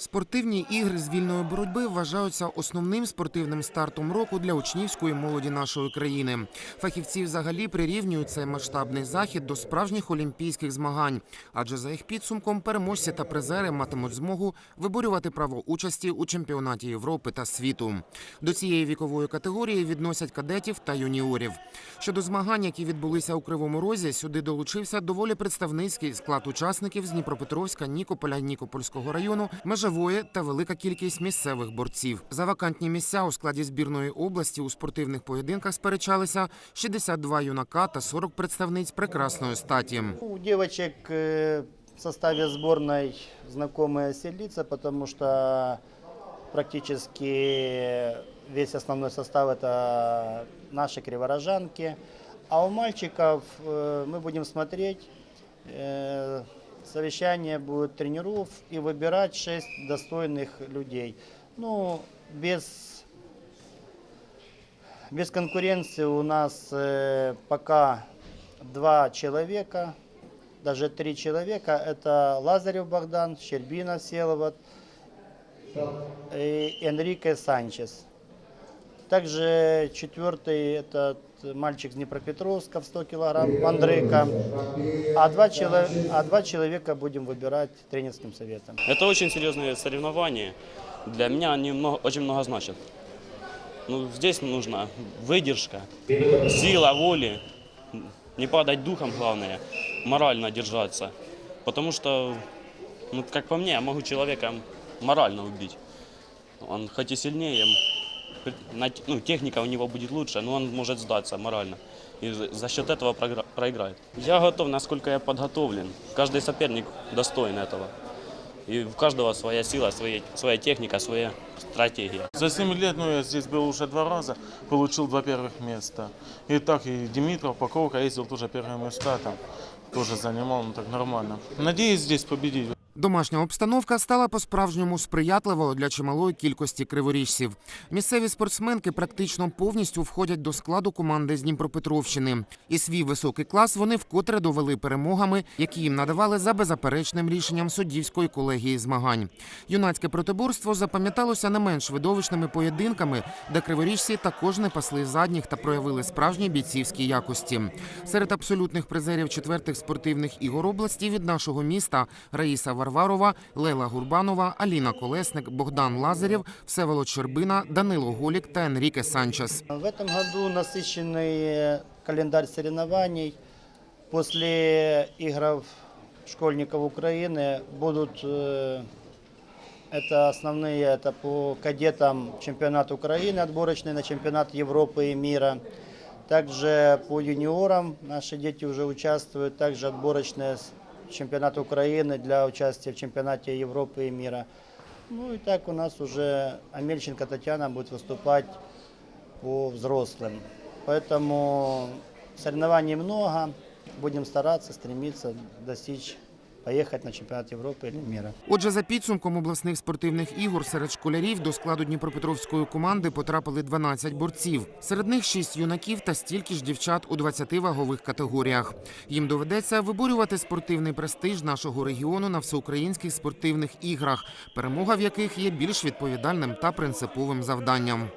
Спортивні ігри з вільної боротьби вважаються основним спортивним стартом року для учнівської молоді нашої країни. Фахівці взагалі прирівнюють цей масштабний захід до справжніх олімпійських змагань, адже за їх підсумком переможці та призери матимуть змогу виборювати право участі у чемпіонаті Європи та світу. До цієї вікової категорії відносять кадетів та юніорів. Щодо змагань, які відбулися у Кривому Розі, сюди долучився доволі представницький склад учасників з Дніпропетровська, Нікополя, Нікопольського району, Межової та велика кількість місцевих борців. За вакантні місця у складі збірної області у спортивних поєдинках сперечалися 62 юнака та 40 представниць прекрасної статі. У девочек э, в составе сборной знакомые все лица, потому что практически весь основной состав это наши криворожанки. А у мальчиков э, мы будем смотреть, э, совещание будет тренеров и выбирать шесть достойных людей. Ну, без без конкуренции у нас э, пока два человека, даже три человека. Это Лазарев Богдан, Щербина Селоват и Энрике Санчес. Также четвертый этот мальчик с Днепропетровска в 100 килограмм, Андрейка. А два, чело- а два человека будем выбирать тренерским советом. Это очень серьезные соревнования. Для меня они много, очень много значат. Ну, здесь нужна выдержка, сила воли, не падать духом, главное, морально держаться. Потому что, ну, как по мне, я могу человека морально убить. Он хоть и сильнее, ну, техника у него будет лучше, но он может сдаться морально. И за- счет этого проиграет. Я готов, насколько я подготовлен. Каждый соперник достоин этого. И у каждого своя сила, своя, своя техника, своя стратегия. За 7 лет, ну, я здесь был уже два раза, получил два первых места. И так, и Димитров, Паковка ездил тоже первые места там, тоже занимал, ну, так нормально. Надеюсь здесь победить. Домашня обстановка стала по-справжньому сприятливою для чималої кількості криворіжців. Місцеві спортсменки практично повністю входять до складу команди з Дніпропетровщини. І свій високий клас вони вкотре довели перемогами, які їм надавали за беззаперечним рішенням суддівської колегії змагань. Юнацьке протиборство запам'яталося не менш видовищними поєдинками, де криворіжці також не пасли задніх та проявили справжні бійцівські якості. Серед абсолютних призерів четвертих спортивних ігор області від нашого міста Раїса Варварова, Лела Гурбанова, Аліна Колесник, Богдан Лазарєв, Всеволод Щербина, Данило Голік та Енріке Санчес. В этом году насыщенный календарь соревнований. После игр школьников Украины будут э, это основные, это по кадетам чемпионат Украины отборочный на чемпионат Европы и мира. Также по юниорам наши дети уже участвуют, также отборочные с- чемпионат Украины для участия в чемпионате Европы и мира. Ну и так у нас уже Амельченко Татьяна будет выступать по взрослым. Поэтому соревнований много. Будем стараться, стремиться достичь, поехать на чемпионат Европы или мира. Отже, за підсумком обласних спортивних ігор серед школярів до складу Дніпропетровської команди потрапили 12 борців. Серед них 6 юнаків та стільки ж дівчат у 20 вагових категоріях. Їм доведеться виборювати спортивний престиж нашого регіону на всеукраїнських спортивних іграх, перемога в яких є більш відповідальним та принциповим завданням.